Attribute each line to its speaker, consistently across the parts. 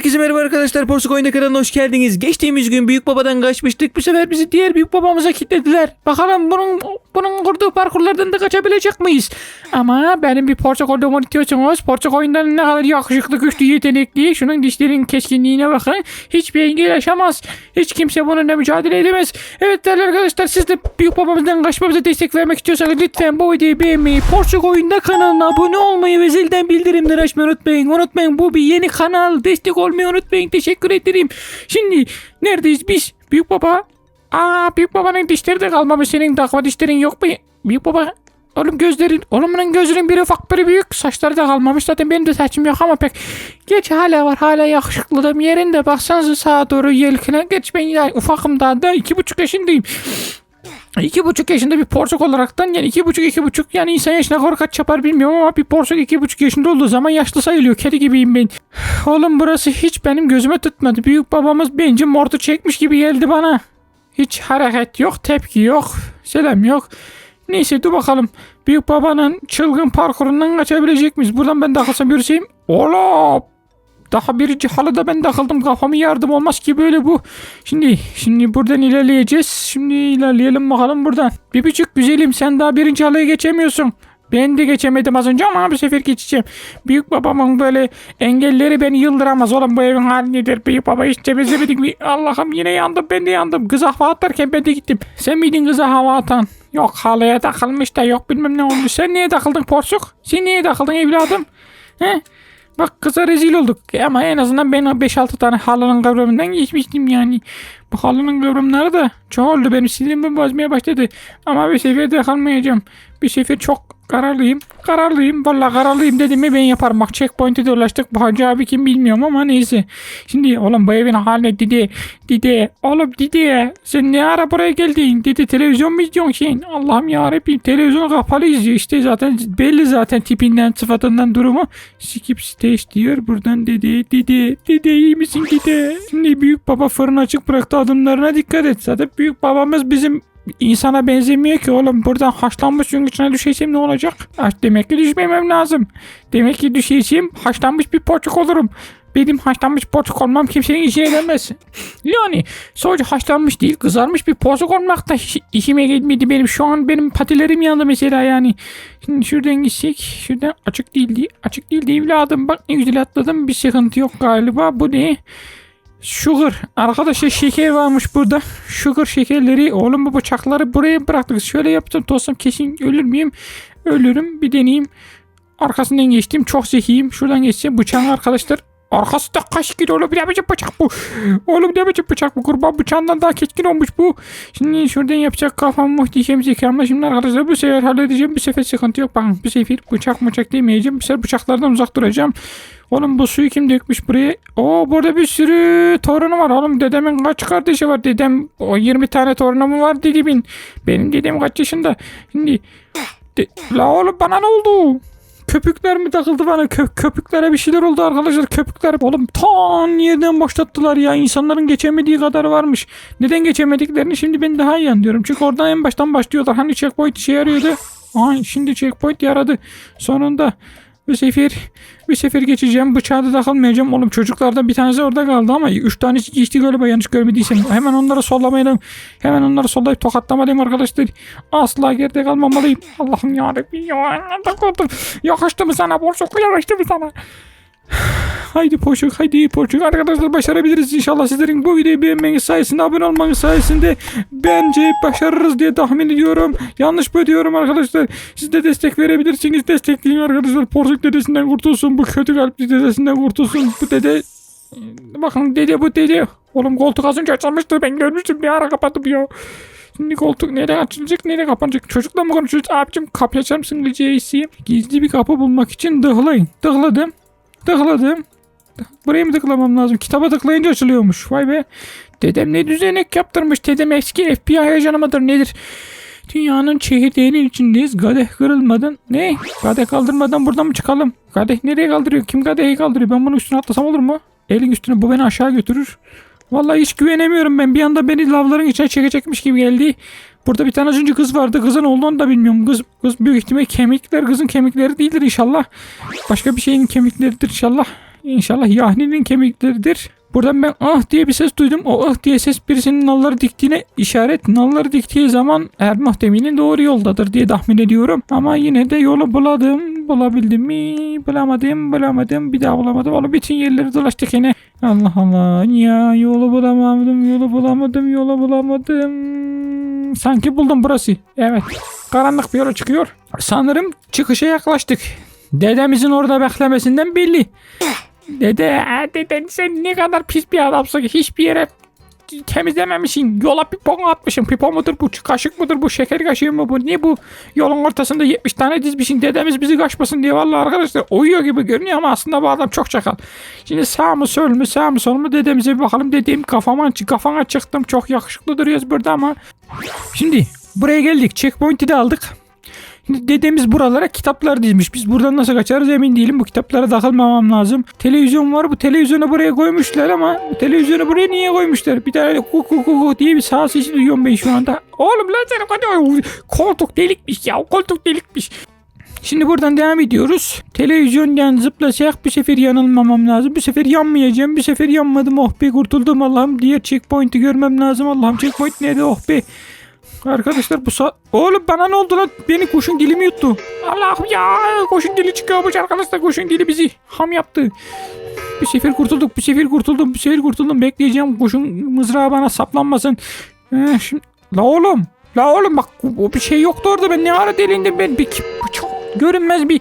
Speaker 1: Herkese merhaba arkadaşlar. Porsuk Oyunda kanalına hoş geldiniz. Geçtiğimiz gün büyük babadan kaçmıştık. Bu sefer bizi diğer büyük babamıza kilitlediler. Bakalım bunun bunun kurduğu parkurlardan da kaçabilecek miyiz? Ama benim bir Porsuk olduğumu istiyorsanız Porsuk oyundan ne kadar yakışıklı, güçlü, yetenekli. Şunun dişlerin keskinliğine bakın. Hiçbir engel aşamaz. Hiç kimse bununla mücadele edemez. Evet değerli arkadaşlar siz de büyük babamızdan kaçmamıza destek vermek istiyorsanız lütfen bu videoyu beğenmeyi, Porsuk Oyunda kanalına abone olmayı ve zilden bildirimleri açmayı unutmayın. Unutmayın bu bir yeni kanal. Destek olmayı unutmayın. Teşekkür ederim. Şimdi neredeyiz biz? Büyük baba. Aa büyük babanın dişleri de kalmamış. Senin takma dişlerin yok mu? Büyük baba. Oğlum gözlerin, oğlum bunun gözlerin biri ufak biri büyük. Saçları da kalmamış. Zaten benim de saçım yok ama pek. Geç hala var. Hala yakışıklılığım yerinde. Baksanıza sağa doğru yelkine. Geç ben ya ufakım daha da iki buçuk yaşındayım. İki buçuk yaşında bir porsuk olaraktan yani iki buçuk iki buçuk yani insan yaşına kadar kaç yapar bilmiyorum ama bir porsuk iki buçuk yaşında olduğu zaman yaşlı sayılıyor. Kedi gibiyim ben. Oğlum burası hiç benim gözüme tutmadı. Büyük babamız bence mortu çekmiş gibi geldi bana. Hiç hareket yok, tepki yok, selam yok. Neyse dur bakalım. Büyük babanın çılgın parkurundan kaçabilecek miyiz? Buradan ben takılsam görseyim. Oğlum daha birinci halıda ben takıldım kafamı yardım olmaz ki böyle bu. Şimdi şimdi buradan ilerleyeceğiz. Şimdi ilerleyelim bakalım buradan. Bir buçuk güzelim sen daha birinci halıya geçemiyorsun. Ben de geçemedim az önce ama bu sefer geçeceğim. Büyük babamın böyle engelleri beni yıldıramaz. Oğlum bu evin hali nedir? Büyük baba hiç temizlemedik mi? Allah'ım yine yandım ben de yandım. Kıza hava atarken ben de gittim. Sen miydin kıza hava atan? Yok halıya takılmış da yok bilmem ne olmuş. Sen niye takıldın porsuk? Sen niye takıldın evladım? He? Bak kıza rezil olduk. Ama en azından ben o 5-6 tane halının kavramından geçmiştim yani. Bu halının kavramları da çok oldu. Benim sinirimi bozmaya başladı. Ama bir sefer de kalmayacağım. Bir sefer çok kararlıyım. Kararlıyım. Vallahi kararlıyım dedim mi ben yaparım. Bak checkpoint'e de ulaştık. Bu hacı abi kim bilmiyorum ama neyse. Şimdi oğlum bu evin haline dide. Dide. Oğlum dide. Sen ne ara buraya geldin? Dede televizyon mu izliyorsun sen? Allah'ım yarabbim televizyon kapalı izliyor. İşte zaten belli zaten tipinden sıfatından durumu. Skip stage diyor. Buradan dede. Dede. Dede iyi misin dede? Şimdi büyük baba fırın açık bıraktı adımlarına dikkat et. Zaten büyük babamız bizim insana benzemiyor ki oğlum. Buradan haşlanmış içine düşersem ne olacak? Demek ki düşmemem lazım. Demek ki düşersem haşlanmış bir poçuk olurum. Benim haşlanmış poçuk olmam kimsenin işine gelmez. Yani sadece haşlanmış değil kızarmış bir poçuk olmak da işime gelmedi benim. Şu an benim patilerim yandı mesela yani. Şimdi şuradan gitsek. Şuradan açık değildi. Açık değildi evladım. Bak ne güzel atladım. Bir sıkıntı yok galiba. Bu ne? Sugar. Arkadaşlar şeker varmış burada. Sugar şekerleri. Oğlum bu bıçakları buraya bıraktık. Şöyle yaptım tostum kesin ölür müyüm? Ölürüm. Bir deneyeyim. Arkasından geçtim. Çok zekiyim. Şuradan geçeceğim. Bıçağın arkadaşlar. Arkası da kaç kilo oğlum ne biçim bıçak bu? Oğlum ne biçim bıçak bu? Kurban bıçağından daha keskin olmuş bu. Şimdi şuradan yapacak kafam muhteşem zekamla. Şimdi arkadaşlar bu sefer halledeceğim. Bu sefer sıkıntı yok. Bakın bu sefer bıçak bıçak demeyeceğim. Bu sefer bıçaklardan uzak duracağım. Oğlum bu suyu kim dökmüş buraya? Oo burada bir sürü torunu var. Oğlum dedemin kaç kardeşi var? Dedem o 20 tane torunu mu var dedemin? Benim dedem kaç yaşında? Şimdi de, la oğlum bana ne oldu? Köpükler mi takıldı bana? Kö- köpüklere bir şeyler oldu arkadaşlar. Köpükler oğlum tan yerden başlattılar ya. İnsanların geçemediği kadar varmış. Neden geçemediklerini şimdi ben daha iyi anlıyorum. Çünkü oradan en baştan başlıyorlar. Hani checkpoint işe yarıyordu. Ay şimdi checkpoint yaradı. Sonunda bir sefer bir sefer geçeceğim. Bıçağa da takılmayacağım. Oğlum çocuklardan bir tanesi orada kaldı ama üç tanesi geçti galiba yanlış görmediysem. Hemen onları sollamayalım. Hemen onları sollayıp tokatlamalıyım arkadaşlar. Asla geride kalmamalıyım. Allah'ım yarabbim ya. Yakıştı mı sana? Borsuk yakıştı mı sana? Haydi poşuk haydi poşuk. Arkadaşlar başarabiliriz. İnşallah sizlerin bu videoyu beğenmeniz sayesinde abone olmanız sayesinde bence başarırız diye tahmin ediyorum. Yanlış mı diyorum arkadaşlar? Siz de destek verebilirsiniz. Destekleyin arkadaşlar. Porsuk dedesinden kurtulsun. Bu kötü kalpli dedesinden kurtulsun. Bu dede bakın dede bu dede. Oğlum koltuk az önce açılmıştı. Ben görmüştüm. Bir ara kapattım ya. Şimdi koltuk nereye açılacak nereye kapanacak? Çocukla mı konuşuyoruz? Abicim kapıyı açar mısın? Rica gizli bir kapı bulmak için dıhlayın dıhladım Tıkladım. Buraya mı tıklamam lazım? Kitaba tıklayınca açılıyormuş. Vay be. Dedem ne düzenek yaptırmış. Dedem eski FBI ajanı mıdır nedir? Dünyanın çekirdeğinin içindeyiz. Kadeh kırılmadan. Ne? Kadeh kaldırmadan buradan mı çıkalım? Kadeh nereye kaldırıyor? Kim kadehi kaldırıyor? Ben bunun üstüne atlasam olur mu? Elin üstüne bu beni aşağı götürür. Vallahi hiç güvenemiyorum ben. Bir anda beni lavların içine çekecekmiş gibi geldi. Burada bir tane önce kız vardı. Kızın olduğunu da bilmiyorum. Kız, kız büyük ihtimal kemikler kızın kemikleri değildir inşallah. Başka bir şeyin kemikleridir inşallah. İnşallah Yahni'nin kemikleridir. Buradan ben ah diye bir ses duydum. O ah diye ses birisinin nalları diktiğine işaret. Nalları diktiği zaman eğer muhtemelen doğru yoldadır diye tahmin ediyorum. Ama yine de yolu buladım. Bulabildim mi? Bulamadım. Bulamadım. Bir daha bulamadım. Oğlum bütün yerleri dolaştık yine. Allah Allah. Ya yolu bulamadım. Yolu bulamadım. Yolu bulamadım. Sanki buldum burası. Evet. Karanlık bir yola çıkıyor. Sanırım çıkışa yaklaştık. Dedemizin orada beklemesinden belli. Dede, ha, dede sen ne kadar pis bir adamsın. Hiçbir yere temizlememişsin. Yola pipon atmışsın. Pipon mudur bu? Kaşık mıdır bu? Şeker kaşığı mı bu? Ne bu? Yolun ortasında 70 tane dizmişsin. Dedemiz bizi kaçmasın diye. Vallahi arkadaşlar uyuyor gibi görünüyor ama aslında bu adam çok çakal. Şimdi sağ mı sol mu sağ mı sol mu dedemize bir bakalım. Dediğim kafama, kafana çıktım. Çok yakışıklı duruyoruz burada ama. Şimdi buraya geldik. Checkpoint'i de aldık. Dedemiz buralara kitaplar dizmiş. Biz buradan nasıl kaçarız emin değilim. Bu kitaplara takılmamam lazım. Televizyon var. Bu televizyonu buraya koymuşlar ama bu televizyonu buraya niye koymuşlar? Bir tane ku ku ku ku diye bir sağ sesi duyuyorum ben şu anda. Oğlum lan sen koltuk delikmiş ya. Koltuk delikmiş. Şimdi buradan devam ediyoruz. Televizyondan zıplasak bir sefer yanılmamam lazım. Bir sefer yanmayacağım. Bir sefer yanmadım. Oh be kurtuldum Allah'ım. Diğer checkpoint'i görmem lazım. Allah'ım checkpoint nerede? Oh be. Arkadaşlar bu saat... Oğlum bana ne oldu lan? Beni kuşun dili yuttu? Allah'ım ya kuşun dili çıkıyormuş arkadaşlar. Kuşun dili bizi ham yaptı. Bir sefer kurtulduk, bir sefer kurtuldum, bir sefer kurtuldum. Bekleyeceğim kuşun mızrağı bana saplanmasın. Ee, şimdi... La oğlum, la oğlum bak o bir şey yoktu orada. Ben ne ara delindim ben. Bir çok görünmez bir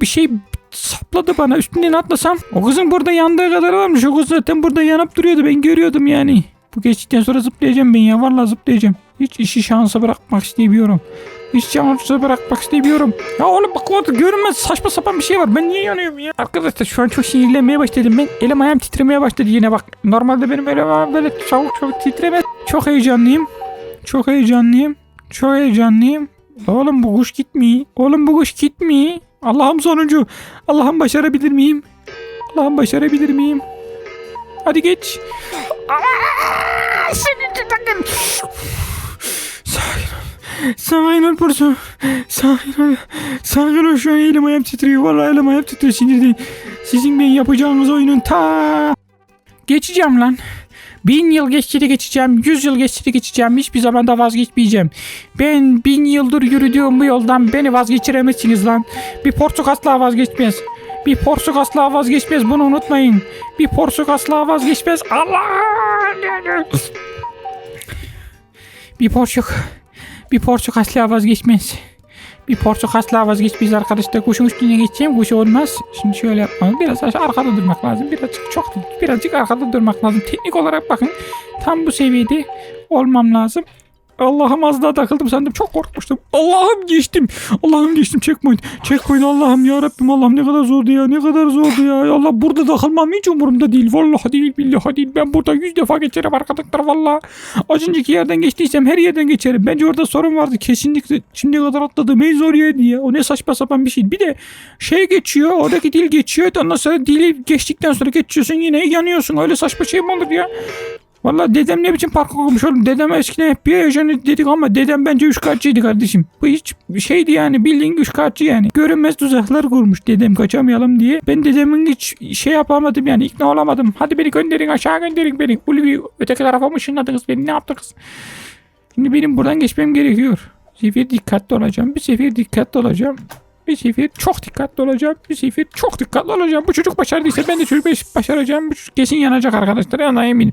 Speaker 1: bir şey sapladı bana. Üstünden atlasam. O kızın burada yandığı kadar varmış. O kız zaten burada yanıp duruyordu. Ben görüyordum yani. Bu geçtikten sonra zıplayacağım ben ya. Vallahi zıplayacağım. Hiç işi şansa bırakmak istemiyorum. Hiç şansa bırakmak istemiyorum. Ya oğlum bak orada görünmez saçma sapan bir şey var. Ben niye yanıyorum ya? Arkadaşlar şu an çok sinirlenmeye başladım. Ben elim ayağım titremeye başladı yine bak. Normalde benim elim ayağım böyle çabuk çabuk titremez. Çok heyecanlıyım. Çok heyecanlıyım. Çok heyecanlıyım. Oğlum bu kuş gitmiyor. Oğlum bu kuş gitmiyor. Allah'ım sonuncu. Allah'ım başarabilir miyim? Allah'ım başarabilir miyim? Hadi geç. Aa, senin takın. Sakin ol. Sakin ol Burcu. Sakin ol. Sakin ol şu an elim ayağım titriyor. Vallahi elim ayağım titriyor sinirden. Sizin ben yapacağınız oyunun ta... Geçeceğim lan. Bin yıl geçti de geçeceğim, yüz yıl geçti de geçeceğim, hiçbir zaman da vazgeçmeyeceğim. Ben bin yıldır yürüdüğüm bu yoldan beni vazgeçiremezsiniz lan. Bir porsuk asla vazgeçmez. Bir porsuk asla vazgeçmez bunu unutmayın. Bir porsuk asla vazgeçmez. Allah! Bir porsuk. Bir porsuk asla vazgeçmez. Bir porsuk asla vazgeçmez arkadaşlar. Kuşun üstüne geçeceğim. Kuş olmaz. Şimdi şöyle yapmam. Biraz arkada durmak lazım. Birazcık çok. Birazcık arkada durmak lazım. Teknik olarak bakın. Tam bu seviyede olmam lazım. Allah'ım az daha takıldım sandım. Çok korkmuştum. Allah'ım geçtim. Allah'ım geçtim checkpoint. Checkpoint Allah'ım ya Rabbim Allah'ım ne kadar zordu ya. Ne kadar zordu ya. Allah burada takılmam hiç umurumda değil. Vallahi değil billahi değil. Ben burada yüz defa geçerim arkadaşlar vallahi. Az önceki yerden geçtiysem her yerden geçerim. Bence orada sorun vardı. Kesinlikle şimdiye kadar atladığım en zor yerdi ya. O ne saçma sapan bir şey. Bir de şey geçiyor. Oradaki dil geçiyor. Ondan sonra dili geçtikten sonra geçiyorsun yine yanıyorsun. Öyle saçma şey mi olur ya? Valla dedem ne biçim park okumuş oğlum. Dedem eskiden hep bir ajanı dedik ama dedem bence üç katçıydı kardeşim. Bu hiç şeydi yani bildiğin üç katçı yani. Görünmez tuzaklar kurmuş dedem kaçamayalım diye. Ben dedemin hiç şey yapamadım yani ikna olamadım. Hadi beni gönderin aşağı gönderin beni. Ulvi öteki tarafa mı ışınladınız beni ne yaptınız? Şimdi benim buradan geçmem gerekiyor. Bir sefer dikkatli olacağım. Bir sefer dikkatli olacağım. Bir sefer çok dikkatli olacağım. Bir sefer çok dikkatli olacağım. Bu çocuk başardıysa ben de çocuk baş- başaracağım. Bu çocuk kesin yanacak arkadaşlar. Yani eminim.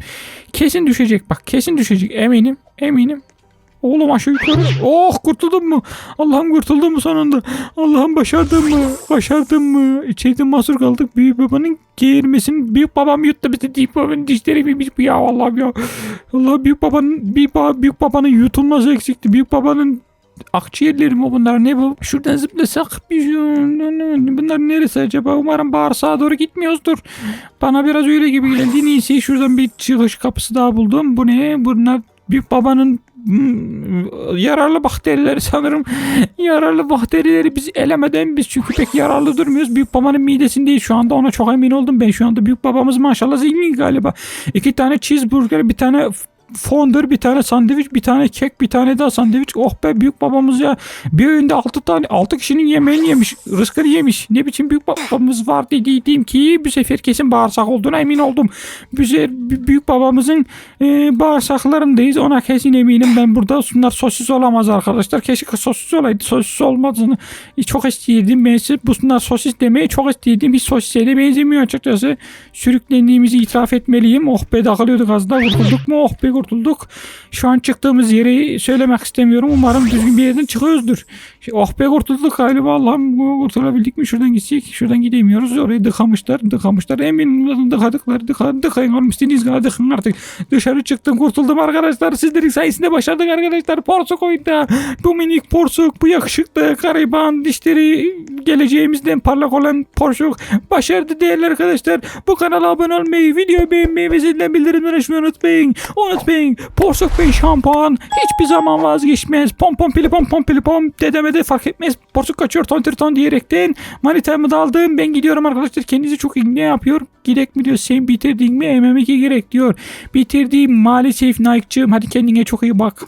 Speaker 1: Kesin düşecek bak. Kesin düşecek. Eminim. Eminim. Oğlum aşağı yukarı. Oh kurtuldum mu? Allah'ım kurtuldum mu sonunda? Allah'ım başardım mı? Başardım mı? İçeride mahsur kaldık. Büyük babanın geğirmesini büyük babam yuttu bizi. Büyük babanın dişleri bilmiş bu ya Allah'ım ya. Allah büyük babanın büyük, büyük babanın yutulması eksikti. Büyük babanın akciğerleri mi bunlar ne bu? Şuradan zıplasak bir bunlar neresi acaba? Umarım bağırsağa doğru gitmiyoruzdur. Bana biraz öyle gibi geldi. En şuradan bir çıkış kapısı daha buldum. Bu ne? Bunlar büyük babanın hmm, yararlı bakterileri sanırım. yararlı bakterileri biz elemeden biz çünkü pek yararlı durmuyoruz. Büyük babanın midesindeyiz şu anda ona çok emin oldum ben şu anda. Büyük babamız maşallah zengin galiba. İki tane cheeseburger bir tane
Speaker 2: fondör, bir tane sandviç, bir tane kek, bir tane daha sandviç. Oh be büyük babamız ya. Bir öğünde 6 tane 6 kişinin yemeğini yemiş. Rızkını yemiş. Ne biçim büyük babamız var dediydim ki bu sefer kesin bağırsak olduğuna emin oldum. Bu sefer b- büyük babamızın e, bağırsaklarındayız. Ona kesin eminim ben burada. Bunlar sosis olamaz arkadaşlar. Keşke sosis olaydı. Sosis olmadığını çok istedim. Ben size bunlar sosis demeyi çok istedim. Hiç sosise de benzemiyor açıkçası. Sürüklendiğimizi itiraf etmeliyim. Oh be takılıyorduk az daha kurtulduk mu? Oh be kurtulduk. Şu an çıktığımız yeri söylemek istemiyorum. Umarım düzgün bir yerden çıkıyoruzdur. Şey, Oh be kurtulduk galiba. Allah'ım kurtulabildik mi? Şuradan gitsek. Şuradan gidemiyoruz. Orayı dıkamışlar. Dıkamışlar. Emin dıkadıklar. Dıka, dıkayın oğlum. İstediğiniz kadar dıkın artık. Dışarı çıktım kurtuldum arkadaşlar. Sizlerin sayesinde başardık arkadaşlar. Porsuk oyunda. Bu minik porsuk. Bu yakışıklı gariban dişleri geleceğimizden parlak olan porsuk. Başardı değerli arkadaşlar. Bu kanala abone olmayı, video beğenmeyi ve zilden bildirimleri açmayı unutmayın. Unutmayın. Porsuk Bey şampuan hiçbir zaman vazgeçmez. Pom pom pili pom pom pili pom dedeme de fark etmez. Porsuk kaçıyor ton ton diyerekten manitamı da aldım. Ben gidiyorum arkadaşlar. Kendinize çok iyi ne yapıyor? Gidek mi diyor. Sen bitirdin mi? MM2 gerek diyor. Bitirdim maalesef Nike'cığım. Hadi kendine çok iyi bak.